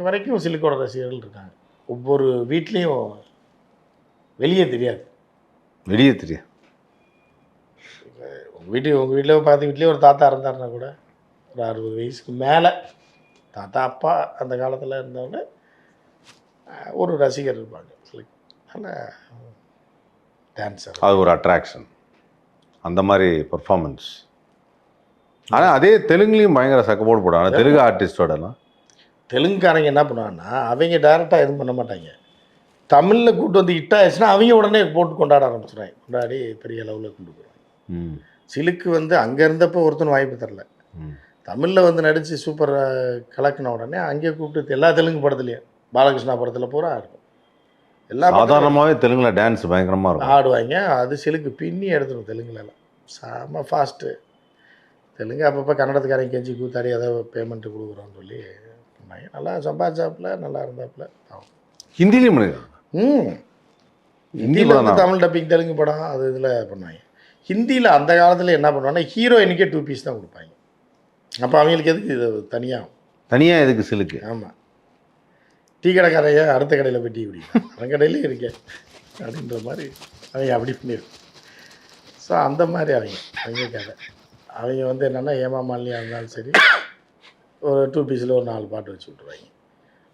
இன்னைக்கு வரைக்கும் சிலுக்கோட ரசிகர்கள் இருக்காங்க. ஒவ்வொரு வீட்லேயும் வெளியே தெரியாது. வெளியே தெரியும் உங்கள் வீட்டு உங்கள் வீட்டில் பார்த்து வீட்லேயே ஒரு தாத்தா இருந்தாருன்னா கூட ஒரு அறுபது வயசுக்கு மேலே தாத்தா அப்பா அந்த காலத்தில் இருந்தவங்க அஹ், ஒரு ரசிகர் இருப்பாங்க. அதனால் டான்ஸர் அது ஒரு அட்ராக்ஷன் அந்த மாதிரி பெர்ஃபார்மன்ஸ் ஆனால் அதே தெலுங்குலேயும் பயங்கர சக்கப்போர்ட் ஆனால் தெலுங்கு ஆர்டிஸ்டோடலாம் தெலுங்குக்காரங்க என்ன பண்ணுவாங்கன்னா அவங்க டேரெக்டாக எதுவும் பண்ண மாட்டாங்க. தமிழில் கூட்டு வந்து ஹிட் ஆயிடுச்சுன்னா அவங்க உடனே போட்டு கொண்டாட ஆரம்பிச்சிடுவாங்க கொண்டாடி பெரிய லெவலில் கொண்டு ம். சிலுக்கு வந்து அங்கே இருந்தப்போ ஒருத்தன் வாய்ப்பு தரல. தமிழில் வந்து நடித்து சூப்பர் கலக்கின உடனே அங்கேயே கூப்பிட்டு எல்லா தெலுங்கு படத்துலையும் பாலகிருஷ்ணா படத்தில் பூரா இருக்கும். எல்லா சாதாரணமாகவே தெலுங்குல டான்ஸ் பயங்கரமாக இருக்கும். ஆடுவாங்க. அது சிலுக்கு பின்னி எடுத்துடும் தெலுங்குலலாம். செம ஃபாஸ்ட்டு தெலுங்கு அப்பப்போ கன்னடத்துக்காரங்க கெஞ்சி கூத்தாடி ஏதோ பேமெண்ட்டு கொடுக்குறோன்னு சொல்லி பண்ணாங்க நல்லா சம்பாதிச்சாப்புல நல்லா இருந்தாப்புல. ஹிந்திலையும் பண்ணிருக்காங்க ம். ஹிந்தி ஹிந்தியில் வந்து. தமிழ் டப்பிங் தெலுங்கு படம் அது இதில் பண்ணுவாங்க. ஹிந்தியில் அந்த காலத்தில் என்ன பண்ணுவாங்கன்னா ஹீரோயினுக்கே டூ பீஸ் தான் கொடுப்பாங்க. அப்போ அவங்களுக்கு எதுக்கு இது தனியாக தனியாக எதுக்கு சிலுக்கு? ஆமாம் டீ கடைக்காரைய அடுத்த கடையில் போய் டீ குடிக்கும் அவன் கடையிலே இருக்கேன் அப்படின்ற மாதிரி அவங்க அப்படி பண்ணியிருக்கு ஸோ அந்த மாதிரி அவங்க அவங்க கதை அவங்க வந்து என்னென்னா ஏமா மாலினியாக இருந்தாலும் சரி ஒரு டூ பீஸில் ஒரு நாலு பாட்டு வச்சு விட்ருவாங்க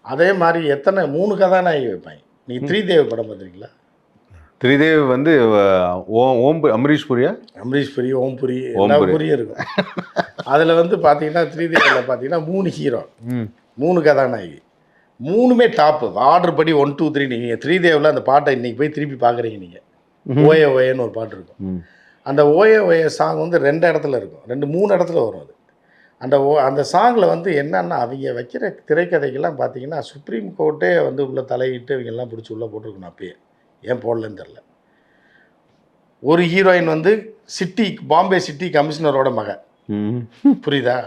அதே மாதிரி எத்தனை மூணு கதாநாயகி வைப்பாங்க. நீ த்ரீ தேவ் படம் பார்த்துருக்கீங்களா திரிதேவ் வந்து ஓம் ஓம் அமரீஷ் புரியா? அமரீஷ் புரி ஓம் புரி எல்லா புரி. புரியும் இருக்கும். அதில் வந்து பார்த்தீங்கன்னா த்ரீ தேவில் பார்த்தீங்கன்னா மூணு ஹீரோ மூணு கதாநாயகி. மூணுமே டாப்பு ஆர்டர் படி ஒன் டூ த்ரீ நீங்கள் த்ரீ தேவில் அந்த பாட்டை இன்னைக்கு போய் திருப்பி பார்க்குறீங்க நீங்கள் ஓய ஓயன்னு ஒரு பாட்டு இருக்கும். அந்த ஓய ஓய சாங் வந்து ரெண்டு இடத்துல இருக்கும். ரெண்டு மூணு இடத்துல வரும் அது. அந்த ஓ அந்த சாங்கில் வந்து என்னன்னா அவங்க வைக்கிற திரைக்கதைக்கெல்லாம் பார்த்தீங்கன்னா சுப்ரீம் கோர்ட்டே வந்து உள்ள தலையிட்டு இவங்க எல்லாம் பிடிச்சி உள்ளே போட்டிருக்கணும் அப்பயே. ஏன் போடலன்னு தெரில ஒரு ஹீரோயின் வந்து சிட்டி பாம்பே சிட்டி கமிஷனரோட மகன் ம் புரியுதா?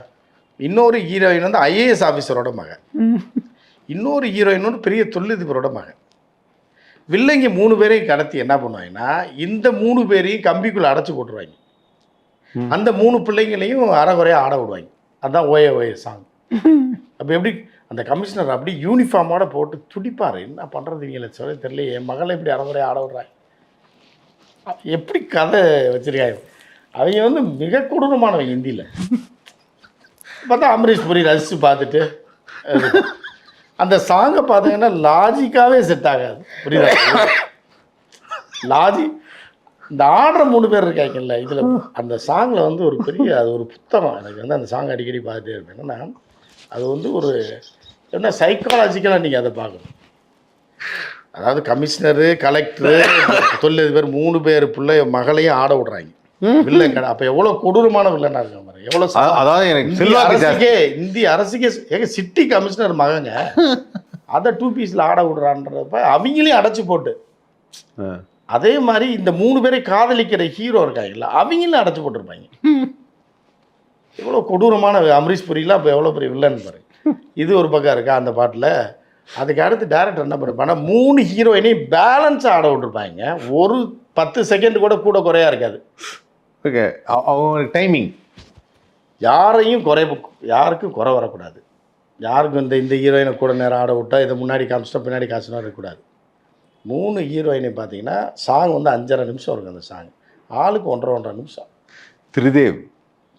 இன்னொரு ஹீரோயின் வந்து ஐஏஎஸ் ஆஃபீஸரோட மகன் இன்னொரு ஹீரோயின் வந்து பெரிய தொழிலதிபரோட மகன் வில்லங்க மூணு பேரையும் கடத்தி என்ன பண்ணுவாங்கன்னா இந்த மூணு பேரையும் கம்பிக்குள்ள அடைச்சி போட்டுருவாங்க. அந்த மூணு பிள்ளைங்களையும் அறகுறையாக ஆட விடுவாங்க. அதான் ஓய ஓய சாங் அப்போ எப்படி அந்த கமிஷனர் அப்படி யூனிஃபார்மோட போட்டு துடிப்பார். என்ன பண்ணுறது இவங்களை சொல்ல தெரியல என் மகளை இப்படி அறகுறையாக ஆட விடுறாங்க எப்படி கதை வச்சிருக்காங்க அவங்க வந்து மிக கொடூரமானவங்க ஹிந்தியில். பார்த்தா அமரீஷ் புரி ரசித்து பார்த்துட்டு. அந்த சாங்கை பார்த்தீங்கன்னா லாஜிக்காகவே செட் ஆகாது. புரியுதா? லாஜி இந்த ஆடுற மூணு பேர் இருக்காங்கல்ல இதில் அந்த சாங்கில் வந்து ஒரு பெரிய அது ஒரு புத்தகம். எனக்கு வந்து அந்த சாங் அடிக்கடி பார்த்துட்டே இருப்பேன். என்னன்னா அது வந்து ஒரு என்ன சைக்காலஜிக்கலாக நீங்கள் அதை பார்க்கணும். அதாவது கமிஷனரு கலெக்டரு தொழிலதிபர் மூணு பேர் பிள்ளை மகளையும் ஆட விடுறாங்க. வில்லன் கடை. அப்போ எவ்வளோ கொடூரமான வில்லனாக இருக்காங்க பாருங்க. எவ்வளோ அதாவது எனக்கு அரசுக்கே இந்திய அரசுக்கே ஏங்க சிட்டி கமிஷனர் மகங்க அதை டூ பீஸில் ஆட விடுறான்றப்ப அவங்களையும் அடைச்சி போட்டு. அதே மாதிரி இந்த மூணு பேரை காதலிக்கிற ஹீரோ இருக்காங்கல்ல அவங்களும் அடைச்சி போட்டிருப்பாங்க. எவ்வளோ கொடூரமான அமரீஷ் புரியலாம் அப்போ எவ்வளோ பெரிய வில்லன் பாருங்க இது ஒரு பக்கம் இருக்கா அந்த பாட்டில். அதுக்கு அடுத்து டேரக்டர் என்ன பண்ணிருப்பாங்கன்னா மூணு ஹீரோயினையும் பேலன்ஸாக ஆட விட்டுருப்பாங்க. ஒரு பத்து செகண்ட் கூட கூட குறையா இருக்காது. ஓகே அவங்க டைமிங் யாரையும் குறை யாருக்கும் குறை வரக்கூடாது. யாருக்கும் இந்த இந்த ஹீரோயினை கூட நேரம் ஆட விட்டா இதை முன்னாடி காமிச்சிட்டா பின்னாடி காமிச்சினா இருக்கக்கூடாது. மூணு ஹீரோயினை பார்த்தீங்கன்னா சாங் வந்து அஞ்சரை நிமிஷம் இருக்கும் அந்த சாங் ஆளுக்கு ஒன்றரை ஒன்றரை நிமிஷம். திரிதேவ்.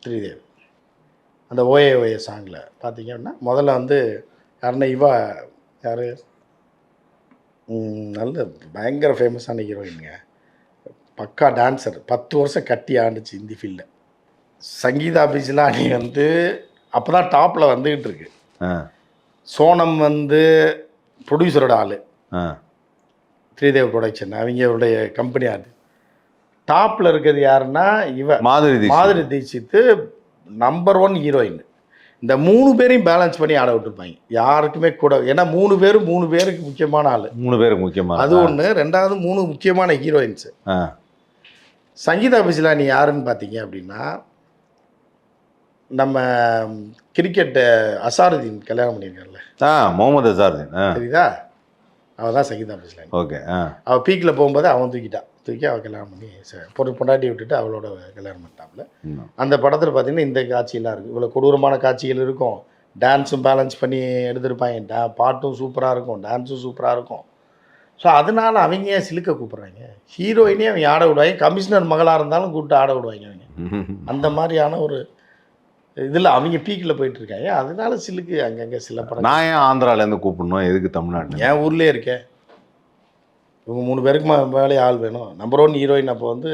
ஸ்ரீதேவ் அந்த ஓஏ ஓஏ சாங்கில் பார்த்தீங்கன்னா முதல்ல வந்து யாருன்னா இவா யார்? நல்ல பயங்கர ஃபேமஸான ஹீரோயினுங்க. பக்கா டான்சர் பத்து வருஷம் கட்டி ஆண்டுச்சு இந்தி ஃபீல்டில் சங்கீதா பிஜ்லானி வந்து அப்போ தான் டாப்பில் வந்துக்கிட்டு இருக்கு. சோனம் வந்து ப்ரொடியூசரோட ஆள். ஸ்ரீதேவ் ப்ரொடக்ஷன் அவங்களுடைய கம்பெனி அது. டாப்பில் இருக்கிறது யாருன்னா இவ. மாதிரி. மாதிரி தீட்சித்து நம்பர் ஒன் ஹீரோயின் இந்த மூணு பேரையும் பேலன்ஸ் பண்ணி ஆட விட்டுருப்பாங்க. யாருக்குமே கூட ஏன்னா மூணு பேரும் மூணு பேருக்கு முக்கியமான ஆள். மூணு பேருக்கு முக்கியமா அது ஒன்று ரெண்டாவது மூணு முக்கியமான ஹீரோயின்ஸு சங்கீதா பிசிலானி யாருன்னு பார்த்தீங்க அப்படின்னா நம்ம கிரிக்கெட் அசாருதீன் கல்யாணம் பண்ணியிருக்காருல்ல. ஆ முகமது அசாருதீன் தெரியுதா? அவள் தான் சங்கீதா பிசிலானி ஓகே அவள் பீக்கில் போகும்போது அவன் தூக்கிட்டான். தூக்கி அவள் கல்யாணம் பண்ணி பொண்ணு பொண்டாட்டி விட்டுட்டு அவளோட கல்யாணம் பண்ணிட்டாப்புல ம். அந்த படத்தில் பார்த்தீங்கன்னா இந்த காட்சியெல்லாம் இருக்குது இவ்வளோ கொடூரமான காட்சிகள் இருக்கும். டான்ஸும் பேலன்ஸ் பண்ணி எடுத்திருப்பாங்க டா பாட்டும் சூப்பராக இருக்கும். டான்ஸும் சூப்பராக இருக்கும். ஸோ அதனால அவங்க ஏன் சிலுக்க கூப்பிட்றாங்க? ஹீரோயினே அவங்க ஆட விடுவாங்க. கமிஷனர் மகளாக இருந்தாலும் கூப்பிட்டு ஆட விடுவாங்க அவங்க. அந்த மாதிரியான ஒரு இதில் அவங்க பீக்கில் போயிட்டு இருக்காங்க அதனால சிலுக்கு அங்கங்கே சில படம் நான் ஏன் ஆந்திராலேருந்து கூப்பிடணும்? எதுக்கு தமிழ்நாட்டு என் ஊர்லேயே இருக்கேன். இவங்க மூணு பேருக்கு மேலே ஆள் வேணும். நம்பர் ஒன் ஹீரோயின் அப்போ வந்து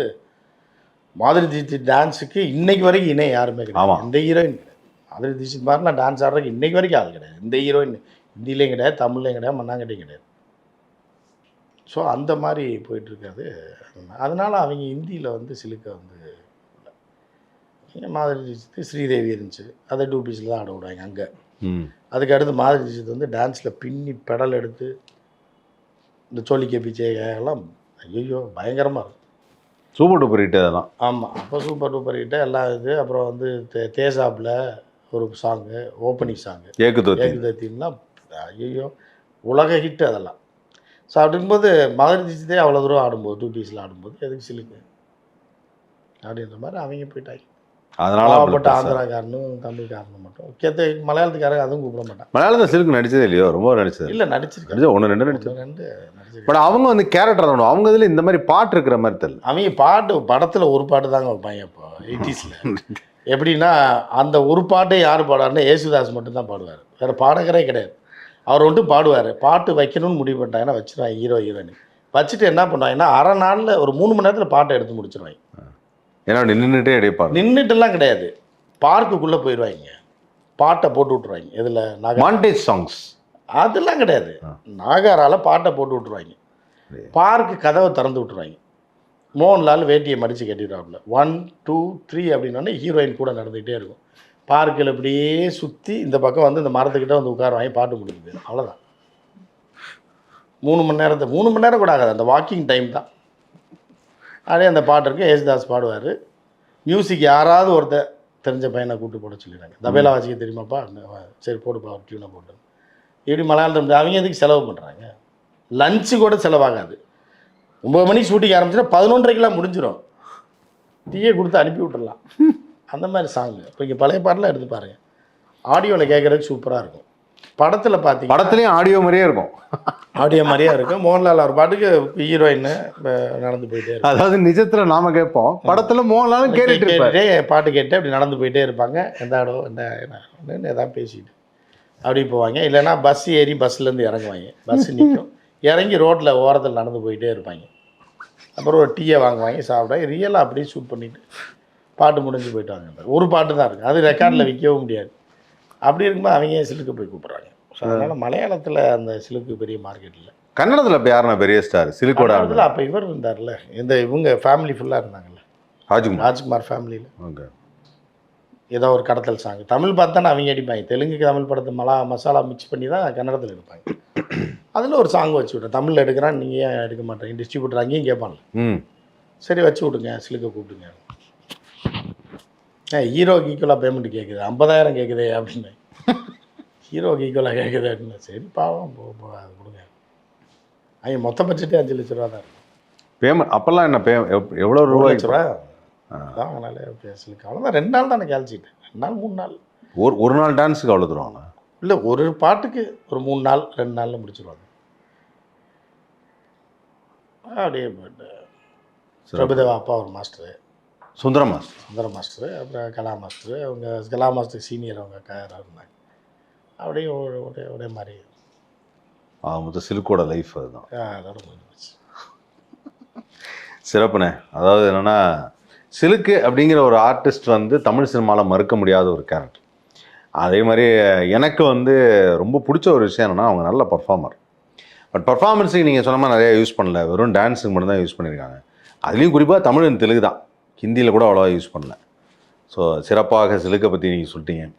மாதுரி தீட்சித் டான்ஸுக்கு இன்னைக்கு வரைக்கும் இணை யாருமே. கிடையாது. இந்த ஹீரோயின் கிடையாது. மாதுரி தீட்சித் மாதிரி நான் டான்ஸ் ஆடுறதுக்கு இன்னைக்கு வரைக்கும் ஆள் கிடையாது. இந்த ஹீரோயின் ஹிந்திலையும் கிடையாது தமிழ்லையும் கிடையாது மண்ணாங்கட்டையும் கிடையாது. ஸோ அந்த மாதிரி போயிட்டு இருக்காது அதனால அவங்க ஹிந்தியில் வந்து சிலுக்க வந்து. மாதுரி தீட்சித் ஸ்ரீதேவி இருந்துச்சு. அதை டூ பீஸில் தான் ஆட விடுவாங்க அங்கே. அதுக்கு அடுத்து மாதவி தீட்சித் வந்து டான்ஸில் பின்னி பெடல் எடுத்து இந்த சோழிக்க பிச்சை எல்லாம் ஐயோ பயங்கரமாக இருக்கும். சூப்பர் டூப்பர் ஹிட் அதெல்லாம். ஆமாம் அப்போ சூப்பர் டூப்பர் ஹிட்டு எல்லாம் இது அப்புறம் வந்து தே- தேசாப்பில் ஒரு சாங்கு ஓப்பனிங் சாங்கு ஏக்கு தோத்தி. ஏகுதத்தின்லாம் ஐயோ உலக ஹிட் அதெல்லாம். ஸோ அப்படிங்கும்போது மதுரை தீட்சித்தே அவ்வளோ தூரம் ஆடும்போது டூ பீஸில் ஆடும்போது எதுக்கு சிலுக்கு? அப்படின்ற மாதிரி அவங்க போயிட்டாங்க. அதனால பெருசா. ஆந்திராக்காரனும் தமிழ்காரனும் மட்டும். கேத்த மலையாளத்துக்காரங்க அதுவும் கூப்பிட மாட்டான் மலையாளத்தில் சிலுக்கு நடிச்சதே இல்லையோ? ரொம்ப நடிச்சது. இல்லை நடிச்சிருக்கேன் நடிச்சது ஒன்று ரெண்டு நடிச்சது. ஒன்று ரெண்டு பட் அவங்க வந்து கேரக்டர் தான் அவங்க இதில் இந்த மாதிரி பாட்டு இருக்கிற மாதிரி தெரியல. அவங்க பாட்டு படத்தில் ஒரு பாட்டு தாங்க வைப்பாங்க இப்போ எயிட்டிஸில். எப்படின்னா அந்த ஒரு பாட்டை யார் பாடுவார்னா ஏசுதாஸ் மட்டும்தான் பாடுவார். வேறு பாடகரே கிடையாது. அவர் வந்துட்டு பாடுவார். பாட்டு வைக்கணும்னு முடிவு பண்ணிட்டாங்கன்னா வச்சிருவாங்க ஹீரோ ஹீரோயின். வச்சுட்டு என்ன பண்ணுவாங்கன்னா அரை நாளில் ஒரு மூணு மணி நேரத்தில் பாட்டை எடுத்து முடிச்சிருவாங்க. ஏன்னா நின்றுட்டே அடிப்பாரு நின்றுட்டுலாம் கிடையாது. பார்க்குக்குள்ளே போயிடுவாங்க பாட்டை போட்டு விட்ருவாங்க இதில் நாக மாண்டேஜ் சாங்ஸ் அதெல்லாம் கிடையாது. நாகாரால பாட்டை போட்டு விட்ருவாங்க? பார்க்கு கதவை திறந்து விட்ருவாங்க மோகன்லால் வேட்டியை மடித்து கட்டிடுவாப்புல. ஒன் டூ த்ரீ அப்படின்னோடனே ஹீரோயின் கூட நடந்துக்கிட்டே இருக்கும். பார்க்கில் இப்படியே சுற்றி இந்த பக்கம் வந்து இந்த மரத்துக்கிட்ட வந்து உட்காருவாங்க பாட்டு முடிஞ்சு போயிடும் அவ்வளோதான் மூணு மணி நேரத்தை மூணு மணி நேரம் கூட ஆகாது. அந்த வாக்கிங் டைம் தான். அதே அந்த பாட்டு இருக்கு ஏசுதாஸ் பாடுவார். மியூசிக் யாராவது ஒருத்தர் தெரிஞ்ச பையனை கூப்பிட்டு போட சொல்லிடுறாங்க தபேலா வாசிக்க தெரியுமாப்பா? சரி போடுப்பா ஒரு டியூனை போட்டு. இப்படி மலையாளத்தில் அவங்க எதுக்கு செலவு பண்ணுறாங்க லஞ்சு கூட செலவாகாது. ஒம்பது மணிக்கு ஷூட்டிங் ஆரம்பிச்சுன்னா பதினொன்றரைக்கெலாம் முடிஞ்சிடும் டீயை கொடுத்து அனுப்பி விட்டுடலாம் அந்த மாதிரி சாங்கு இப்போ இங்கே பழைய பாட்டெலாம் எடுத்து பாருங்கள் ஆடியோவில் கேட்குறதுக்கு சூப்பராக இருக்கும். படத்தில் பார்த்தீங்கன்னா படத்துலேயும் ஆடியோ மாதிரியே இருக்கும். ஆடியோ மாதிரியே இருக்கும் மோகன்லால் அவர் பாட்டுக்கு ஹீரோயின் நடந்து போயிட்டே இருக்கும் அதாவது நிஜத்துல நாம கேட்போம். படத்துல மோகன்லாலும் கேட்டுட்டு கேட்டுட்டே பாட்டு கேட்டு அப்படி நடந்து போயிட்டே இருப்பாங்க. எந்த ஆடோ என்ன ஏதாவது பேசிட்டு. அப்படி போவாங்க. இல்லைன்னா பஸ் ஏறி பஸ்லேருந்து இறங்குவாங்க. பஸ் நிற்கும் இறங்கி ரோட்டில் ஓரத்தில் நடந்து போயிட்டே இருப்பாங்க. அப்புறம் ஒரு டீயை வாங்குவாங்க சாப்பிட ரியலாக அப்படியே ஷூட் பண்ணிட்டு பாட்டு முடிஞ்சு போயிட்டு வாங்க. ஒரு பாட்டு தான் இருக்குது அது ரெக்கார்டில் விற்கவும் முடியாது. அப்படி இருக்கும்போது அவங்க சிலுக்கு போய் கூப்பிட்றாங்க? ஸோ அதனால் மலையாளத்தில் அந்த சிலுக்கு பெரிய மார்க்கெட் இல்லை. கன்னடத்துல இப்ப யாருன்னா பெரிய ஸ்டார் சிலுக்கோட அதில் அப்போ இவர் இருந்தார்ல இந்த இவங்க ஃபேமிலி ஃபுல்லாக இருந்தாங்கல்ல. ராஜ்குமார். ராஜ்குமார் ஃபேமிலியில் ஓகே. ஏதோ ஒரு கடத்தல் சாங் தமிழ் பார்த்தானே அவங்க அடிப்பாங்க தெலுங்குக்கு தமிழ் படத்தை மலா மசாலா மிக்ஸ் பண்ணி தான் கன்னடத்தில் எடுப்பாங்க. அதில் ஒரு சாங் வச்சு விட்டேன். தமிழில் எடுக்கிறான் நீங்கள் ஏன் எடுக்க மாட்டேங்க? டிஸ்ட்ரிபியூட்டர் அங்கேயும் கேட்பான்ல ம். சரி வச்சு விடுங்க சிலுக்க கூப்பிடுங்க. ஏ ஹீரோக்கு ஈக்குவலாக பேமெண்ட் கேட்குது ஐம்பதாயிரம் கேட்குதே அப்படின்னு. ஹீரோக்கு ஈக்குவலாக கேட்குது அப்படின்னு சரி பாவம் அது கொடுங்க. அவங்க மொத்த பட்ஜெட்டே அஞ்சு லட்ச ரூபா தான் இருக்கும் பேமெண்ட் அப்பெல்லாம் என்ன பே எவ்- எவ்வளவு ஒரு ரூபாய் லட்ச ரூபா? தான் அதனால சிலுக்கு அவ்வளோதான் ரெண்டு நாள் தானே கேல்ச்சிட்டு ரெண்டு நாள் மூணு நாள். ஒரு ஒரு நாள் டான்ஸுக்கு அவ்வளோ தருவாங்க இல்லை ஒரு பாட்டுக்கு ஒரு மூணு நாள் ரெண்டு நாளில் முடிச்சிருவாங்க. அப்படியே போயிட்டு. பிரபுதேவா அப்பா ஒரு மாஸ்டரு. சுந்தரமா சுந்தர மாஸ்டரு அப்புறம் கலா மாஸ்டரு. அவங்க கலா மாஸ்டர் சீனியர் அவங்க அக்கா இருந்தாங்க. அப்படியே ஒரு- ஒரே மாதிரி. ஆ மொத்தம் சிலுக்கோட லைஃப் அதுதான். அதோட சிறப்புண்ணே. அதாவது என்னன்னா சிலுக்கு அப்படிங்கிற ஒரு ஆர்டிஸ்ட் வந்து தமிழ் சினிமாவில் மறுக்க முடியாத ஒரு கேரக்டர் அதே மாதிரி எனக்கு வந்து ரொம்ப பிடிச்ச ஒரு விஷயம் என்னன்னா அவங்க நல்ல பர்ஃபார்மர் பட் பர்ஃபார்மன்ஸுக்கு நீங்கள் சொன்ன மாதிரி நிறையா யூஸ் பண்ணல. வெறும் டான்ஸுக்கு மட்டும் தான் யூஸ் பண்ணியிருக்காங்க அதுலேயும் குறிப்பாக தமிழ் தெலுங்கு தான் ஹிந்தியில் கூட அவ்வளோவா யூஸ் பண்ணல. ஸோ சிறப்பாக சிலுக்கை பற்றி நீங்கள் சொல்லிட்டீங்க.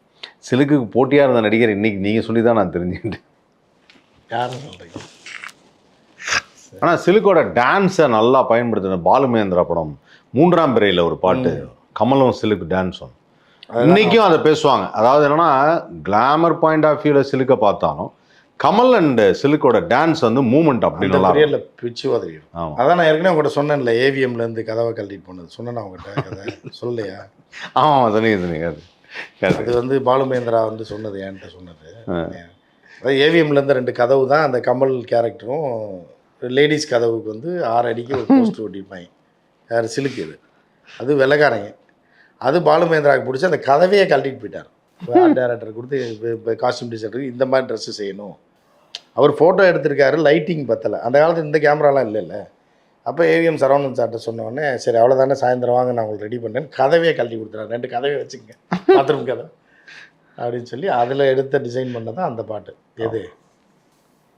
சிலுக்குக்கு போட்டியாக இருந்த நடிகர் இன்னைக்கு நீங்கள் சொல்லி தான் நான் தெரிஞ்சுக்கிட்டேன். யாரும் சொல்கிறீங்க ஆனால் சிலுக்கோட டான்ஸை நல்லா பயன்படுத்தின பாலுமேந்திரா படம் மூன்றாம் பிறையில் ஒரு பாட்டு. கமலும் சிலுக்கு டான்ஸும் இன்னைக்கும் அதை பேசுவாங்க. அதாவது என்னன்னா கிளாமர் பாயிண்ட் ஆஃப் வியூவில் சிலுக்க பார்த்தாலும் கமல் அண்ட் சிலுக்கோட டான்ஸ் வந்து மூமெண்ட் அப்படி நல்லா பீரியடில் பிச்சு ஆமாம் அதான் நான் ஏற்கனவே உங்கள்கிட்ட சொன்னேன்ல ஏவிஎம்ல இருந்து கதவை கழட்டிட்டு போனது. சொன்னேன் உங்கள்கிட்ட கதை சொல்லலையா? ஆமாம் சொன்னீங்க சொன்னீங்க. அது வந்து பாலுமேந்திரா வந்து சொன்னது என்கிட்ட சொன்னது. அதாவது ஏவிஎம்லேருந்து ரெண்டு கதவு தான் அந்த கமல் கேரக்டரும் லேடிஸ் கதவுக்கு வந்து ஆறு அடிக்கு ஒரு போஸ்டர் ஒட்டியிருப்பாங்க. யார் சிலுக்கு இது. அது வெள்ளக்காரங்க. அது பாலுமேந்திராவுக்கு பிடிச்சி அந்த கதவையே கழட்டிட்டு போயிட்டார். டைரக்டர் கொடுத்து காஸ்டியூம் டிசைனருக்கு இந்த மாதிரி ட்ரெஸ்ஸு செய்யணும். அவர் ஃபோட்டோ எடுத்திருக்காரு லைட்டிங் பத்தலை. அந்த காலத்தில் இந்த கேமராலாம் இல்லைல்ல. அப்போ ஏவிஎம் சரவணன் சார்ட்ட சொன்ன உடனே சரி அவ்வளோதானே சாயந்தரம் வாங்க நான் உங்களுக்கு ரெடி பண்ணேன் கதவையே கழட்டி கொடுத்துறாரு. ரெண்டு கதவே வச்சுக்கங்க. பாத்ரூம் கதை அப்படின்னு சொல்லி அதில் எடுத்த டிசைன் பண்ணதான் அந்த பாட்டு. எது?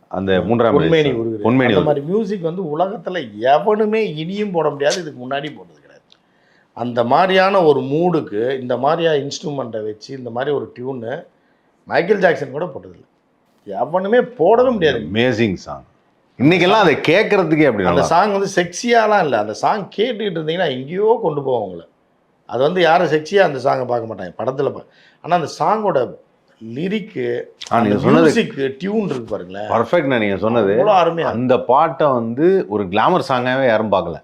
அந்த மூன்றாம் வயசு. உருகுது. பொன்மேனி அந்த மாதிரி மியூசிக் வந்து உலகத்தில் எவனுமே இனியும் போட முடியாது. இதுக்கு முன்னாடி போட்டது கிடையாது. அந்த மாதிரியான ஒரு மூடுக்கு இந்த மாதிரியா இன்ஸ்ட்ருமெண்ட்டை வச்சு இந்த மாதிரி ஒரு டியூனு மைக்கேல் ஜாக்சன் கூட போட்டதில்லை. எவனுமே போடவே முடியாது. அமேசிங் சாங் இன்னைக்கெல்லாம் அதை கேட்கறதுக்கே அப்படி அந்த சாங் வந்து செக்ஸியாலாம் இல்லை. அந்த சாங் கேட்டுக்கிட்டு இருந்தீங்கன்னா எங்கேயோ கொண்டு போவோம் உங்களை. அது வந்து யாரும் செக்ஸியாக அந்த சாங்கை பார்க்க மாட்டாங்க. படத்தில் ஆனால் அந்த சாங்கோட லிரிக்கு ஆ, நீங்க சொன்னது மியூசிக் டியூன் இருக்கு பாருங்களேன். பர்ஃபெக்ட் நீங்க சொன்னது. அருமையாக அந்த பாட்டை வந்து ஒரு கிளாமர் சாங்காவே யாரும் பார்க்கல.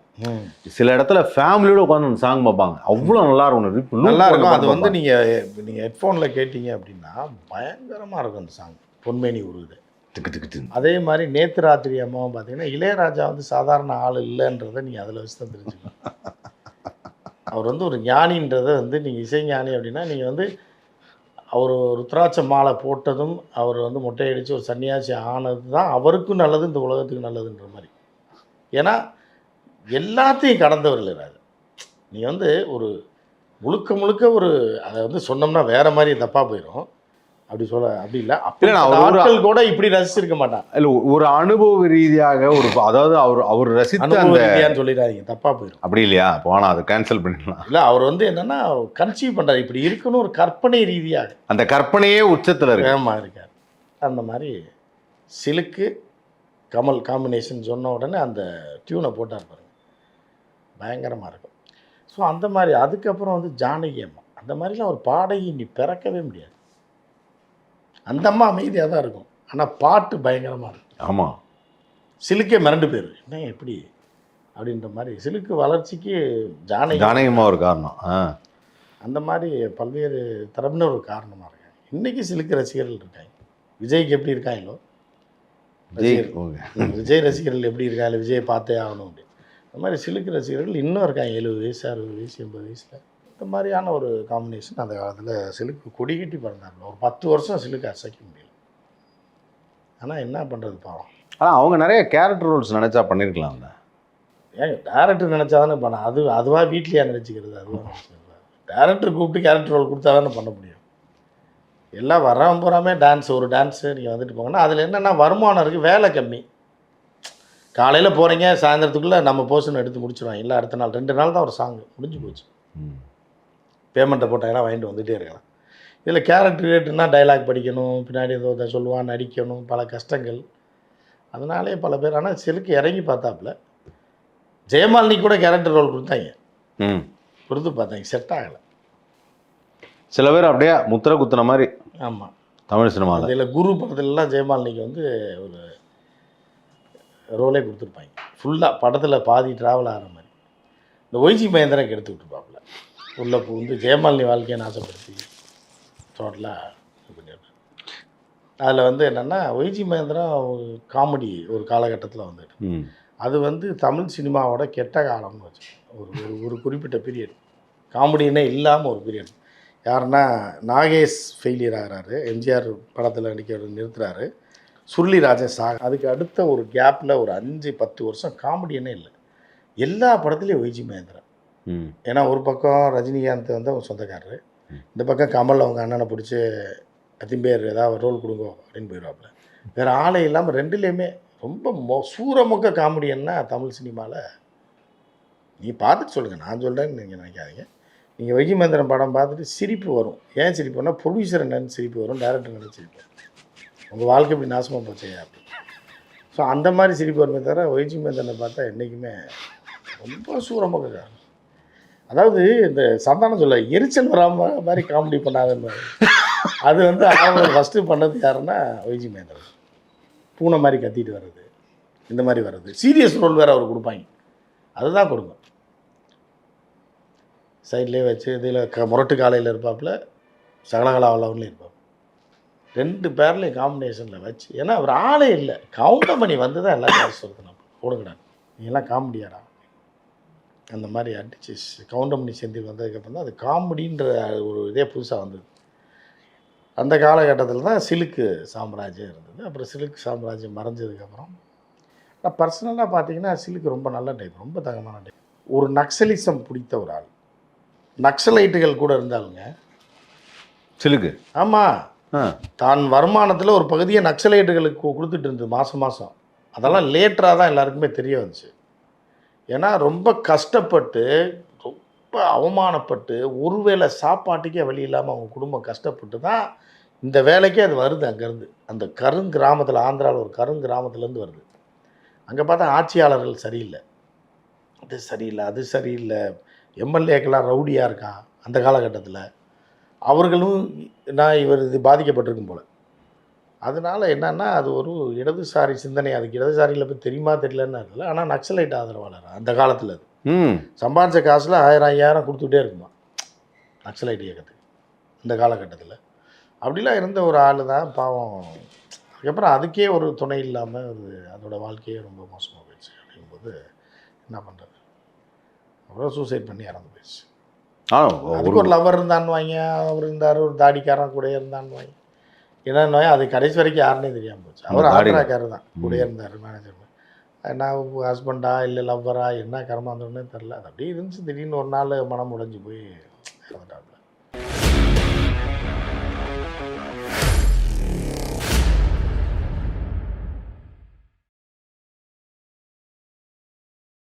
சில இடத்துல ஃபேமிலியோட உட்காந்து அந்த சாங் பார்ப்பாங்க. அவ்வளோ நல்லா இருக்கும் நல்லா இருக்கும். அது வந்து. நீங்கள் நீங்கள் ஹெட்ஃபோனில் கேட்டீங்க அப்படின்னா பயங்கரமாக இருக்கும் அந்த சாங் பொன்மேனி உருகுது. திக்கு திக்கு திக்கு. அதே மாதிரி நேத்து ராத்திரி அம்மாவும் பார்த்தீங்கன்னா இளையராஜா வந்து சாதாரண ஆள் இல்லைன்றதை நீங்கள் அதில் வச்சு தான் தெரிஞ்சுக்கணும். அவர் வந்து ஒரு ஞானின்றதை வந்து நீங்கள் இசை ஞானி அப்படின்னா நீங்கள் வந்து அவர் ருத்ராட்ச மாலை போட்டதும் அவர் வந்து மொட்டையடித்து ஒரு சன்னியாசி ஆனது தான் அவருக்கும் நல்லது இந்த உலகத்துக்கு நல்லதுன்ற மாதிரி. ஏன்னா எல்லாத்தையும் கடந்தவர் இளையராஜா. நீங்கள் வந்து ஒரு முழுக்க முழுக்க ஒரு அதை வந்து சொன்னோம்னா வேறு மாதிரி தப்பாக போயிடும் அப்படி சொல்ல அப்படி இல்லை. அப்படி ஆட்கள் கூட இப்படி ரசிச்சிருக்க மாட்டான். இல்ல ஒரு அனுபவ ரீதியாக ஒரு அதாவது அவர் அவர் ரசித்த அந்த சொல்லிடாதீங்க தப்பா போயிடும் அப்படி இல்லையா? போனா அதை கேன்சல் பண்ணிடலாம். இல்ல அவர் வந்து என்னன்னா கன்சீவ் பண்றாரு. இப்படி இருக்கணும் ஒரு கற்பனை ரீதியாக. அந்த கற்பனையே உச்சத்துல இருக்கு. இருக்கார். அந்த மாதிரி சிலுக்கு கமல் காம்பினேஷன் சொன்ன உடனே அந்த டியூனை போட்டார் பாருங்க. பயங்கரமா இருக்கும். ஸோ அந்த மாதிரி அதுக்கப்புறம் வந்து ஜானகி அம்மா. அந்த மாதிரிலாம் ஒரு பாடகி நீ பிறக்கவே முடியாது. அந்த அம்மா அமைதியாக தான் இருக்கும். ஆனால் பாட்டு பயங்கரமாக இருக்கும். ஆமா. சிலுக்கே மிரண்டு பேர் என்ன எப்படி அப்படின்ற மாதிரி. சிலுக்கு வளர்ச்சிக்கு ஜானகி ஜானகமா ஒரு காரணம். ஆ. அந்த மாதிரி பல்வேறு தரப்பினர் ஒரு காரணமாக இருக்காங்க. இன்றைக்கி சிலுக்கு ரசிகர்கள் இருக்காங்க. விஜய்க்கு எப்படி இருக்காங்களோ? விஜய் ரசிகர்கள். எப்படி இருக்காங்க? விஜயை பார்த்தே ஆகணும் அப்படி அந்த மாதிரி சிலுக்கு ரசிகர்கள் இன்னும் இருக்காங்க. எழுபது வயசு அறுபது வயசு எண்பது வயசில். இந்த மாதிரியான ஒரு காம்பினேஷன் அந்த காலத்தில் சிலுக்கு கொடி கட்டி பிறந்தாங்க ஒரு பத்து வருஷம் சிலுக்கு அசைக்க முடியல. ஆனால் என்ன பண்ணுறது பாவம். ஆனா அவங்க நிறைய கேரக்டர் ரோல்ஸ் நினைச்சா பண்ணிருக்கலாம்ல. ஏங்க டேரக்டர் நினச்சா தானே பண்ண அது அதுவாக வீட்லேயே நினச்சிக்கிறது அதுவாக டேரக்டர் கூப்பிட்டு கேரக்டர் ரோல் கொடுத்தா தானே பண்ண முடியும். எல்லாம் வரவன் பூராமே டான்ஸ் ஒரு டான்ஸு நீங்கள் வந்துட்டு போங்கன்னா அதில் என்னென்னா வருமானம் இருக்குது வேலை கம்மி. காலையில் போகிறீங்க சாயந்தரத்துக்குள்ளே நம்ம போர்ஷன் எடுத்து முடிச்சிடுவாங்க இல்லை அடுத்த நாள் ரெண்டு நாள் தான் ஒரு சாங் முடிஞ்சு போச்சு. பேமெண்ட்டை போட்டாங்கன்னா வாங்கிட்டு வந்துகிட்டே இருக்கலாம். இதில் கேரக்டர் ரேட்டுனா டைலாக் படிக்கணும் பின்னாடி ஏதோ சொல்லுவான் நடிக்கணும் பல கஷ்டங்கள். அதனாலே பல பேர் ஆனால் சிலுக்கு இறங்கி பார்த்தாப்புல ஜெயமாலினி கூட கேரக்டர் ரோல் கொடுத்தாங்க. ம். கொடுத்து பார்த்தாங்க செட் ஆகலை. சில பேர் அப்படியே முத்திரை குத்துன மாதிரி ஆமாம் தமிழ் சினிமாவில் அதில் குரு படத்துலலாம் ஜெயமாலினிக்கு வந்து ஒரு ரோலே கொடுத்துருப்பாங்க. ஃபுல்லாக படத்தில் பாதி ட்ராவல் ஆகிற மாதிரி. இந்த ஒய்ஜி மகேந்திரனுக்கு எடுத்து விட்டுருப்பாப்புல உள்ளே வந்து ஜெயமாலினி வாழ்க்கையை நாசப்படுத்தி டோட்டலாக அதில் வந்து என்னென்னா ஒய்ஜி மகேந்திரன் ஒரு காமெடி ஒரு காலகட்டத்தில் வந்துட்டு. அது வந்து தமிழ் சினிமாவோட கெட்ட காலம்னு வச்சு ஒரு ஒரு ஒரு குறிப்பிட்ட பீரியட் காமெடினே இல்லாமல் ஒரு பீரியட் யாருன்னா நாகேஷ் ஃபெயிலியர் ஆகிறாரு. எம்ஜிஆர் படத்தில் நடிக்கிறது நிறுத்துறாரு. சுருளிராஜன் சாக அதுக்கு அடுத்த ஒரு கேப்பில் ஒரு அஞ்சு பத்து வருஷம் காமெடியனே இல்லை. எல்லா படத்துலேயும் ஒய்ஜி மகேந்திரன் ம் ஏன்னா ஒரு பக்கம் ரஜினிகாந்த் வந்து அவங்க சொந்தக்காரரு. இந்த பக்கம் கமல் அவங்க அண்ணனை பிடிச்சி அத்திம்பேர் ஏதாவது ரோல் கொடுங்க அப்படின்னு போயிடுவாப்புல. வேறு ஆளே இல்லாமல் ரெண்டுலேயுமே ரொம்ப மொ சூரமொக்க காமெடியன்னா தமிழ் சினிமாவில் நீ பார்த்துட்டு சொல்லுங்கள் நான் சொல்கிறேன்னு நீங்கள் நினைக்காதீங்க. நீங்கள் வைகி மந்திரன் படம் பார்த்துட்டு சிரிப்பு வரும். ஏன் சிரிப்புனா ப்ரொடியூசர் என்னன்னு சிரிப்பு வரும் டேரக்டர் என்னன்னு சிரிப்பு வரும். உங்கள் வாழ்க்கை இப்படி நாசமாக போச்சே அப்படி. ஸோ அந்த மாதிரி சிரிப்பு வருமே தவிர வைஜி மந்திரனை பார்த்தா என்றைக்குமே ரொம்ப காரணம். அதாவது இந்த சந்தானம் சொல்ல எரிச்சல் வராம மாதிரி காமெடி பண்ணாதன்னு. அது வந்து அவங்க ஃபஸ்ட்டு பண்ணது யாருன்னா வைஜி மகேந்திரன் பூனை மாதிரி கத்திட்டு வர்றது இந்த மாதிரி வர்றது. சீரியஸ் ரோல் வேறு அவர் கொடுப்பாங்க. அதுதான் கொடுக்கும் சைட்லேயே வச்சு இதில் க முரட்டு காலையில் இருப்பாப்புல சகலகலாவலவன்லையும் இருப்பார் ரெண்டு பேர்லையும் காம்பினேஷனில் வச்சு ஏன்னா அவர் ஆளே இல்லை. கவுண்டமணி வந்து தான் எல்லாத்தையும் அடிச்சு நம்ம. போடுங்கடா. நீங்களாம் காமெடியாடா அந்த மாதிரி அடிச்சு கவுண்டமணி செந்தில் வந்ததுக்கப்புறம் தான் அது காமெடின்ற ஒரு இதே புதுசாக வந்தது. அந்த காலகட்டத்தில் தான் சிலுக்கு சாம்ராஜ்யம் இருந்தது. அப்புறம் சிலுக்கு சாம்ராஜ்யம் மறைஞ்சதுக்கப்புறம் நான் பர்சனலாக பார்த்தீங்கன்னா சிலுக்கு ரொம்ப நல்ல டைப் ரொம்ப தங்கமான டைப் ஒரு நக்சலிசம் பிடித்த ஒரு ஆள். நக்சலைட்டுகள் கூட இருந்தாலுங்க. சிலுக்கு? ஆமாம் தான் வருமானத்தில் ஒரு பகுதியை நக்சலைட்டுகளுக்கு கொடுத்துட்டு இருந்தது மாதம் மாதம் அதெல்லாம் லேட்டராக தான் எல்லாருக்குமே தெரிய வந்துச்சு. ஏன்னா ரொம்ப கஷ்டப்பட்டு ரொம்ப அவமானப்பட்டு ஒருவேளை சாப்பாட்டுக்கே வழி இல்லாமல் அவங்க குடும்பம் கஷ்டப்பட்டு தான் இந்த வேலைக்கே அது வருது அங்கேருந்து. அந்த கருங்கிராமத்தில் ஆந்திராவில் ஒரு கருங்கிராமத்துலேருந்து வருது. அங்கே பார்த்தா ஆட்சியாளர்கள் சரியில்லை. அது சரியில்லை அது சரியில்லை. எம்எல்ஏக்கெல்லாம் ரவுடியாக இருக்கான் அந்த காலகட்டத்தில். அவர்களும் நான் இவர் இது பாதிக்கப்பட்டிருக்கும் போல். அதனால என்னன்னா அது ஒரு இடதுசாரி சிந்தனை. அதுக்கு இடதுசாரியில் போய் தெரியுமா தெரியலன்னு இல்லை ஆனால் நக்சலைட் ஆதரவாளர்? அந்த காலத்தில் அது. ம். சம்பாதிச்ச காசில் ஆயிரம் ஐயாயிரம் கொடுத்துட்டே இருக்குமா? நக்சலைட் இயக்கத்துக்கு. இந்த காலகட்டத்தில். அப்படிலாம் இருந்த ஒரு ஆள் தான் பாவம். அதுக்கப்புறம் அதுக்கே ஒரு துணை இல்லாமல் அது அதோட வாழ்க்கையே ரொம்ப மோசமாக போயிடுச்சு. அப்படிங்கும்போது என்ன பண்ணுறது அப்புறம் சூசைட் பண்ணி இறந்து போயிடுச்சு. அதுக்கு ஒரு லவர் இருந்தான்னு வாங்க அவர் இருந்தார் ஒரு தாடிக்காரன் கூட இருந்தான்னு வாங்க என்னன்னு அது கடைசி வரைக்கும் யாருன்னே தெரியாமல் போச்சு. அவர் ஆந்திராக்காரர் தான் கூட இருந்தார் மேனேஜர் என்ன ஹஸ்பண்டா இல்லை லவ்வரா என்ன கர்மாந்தோன்னே தெரில அது அப்படியே இருந்துச்சு. திடீர்னு ஒரு நாள் மனம் உடைஞ்சு போய் இறந்துட்டாப்புல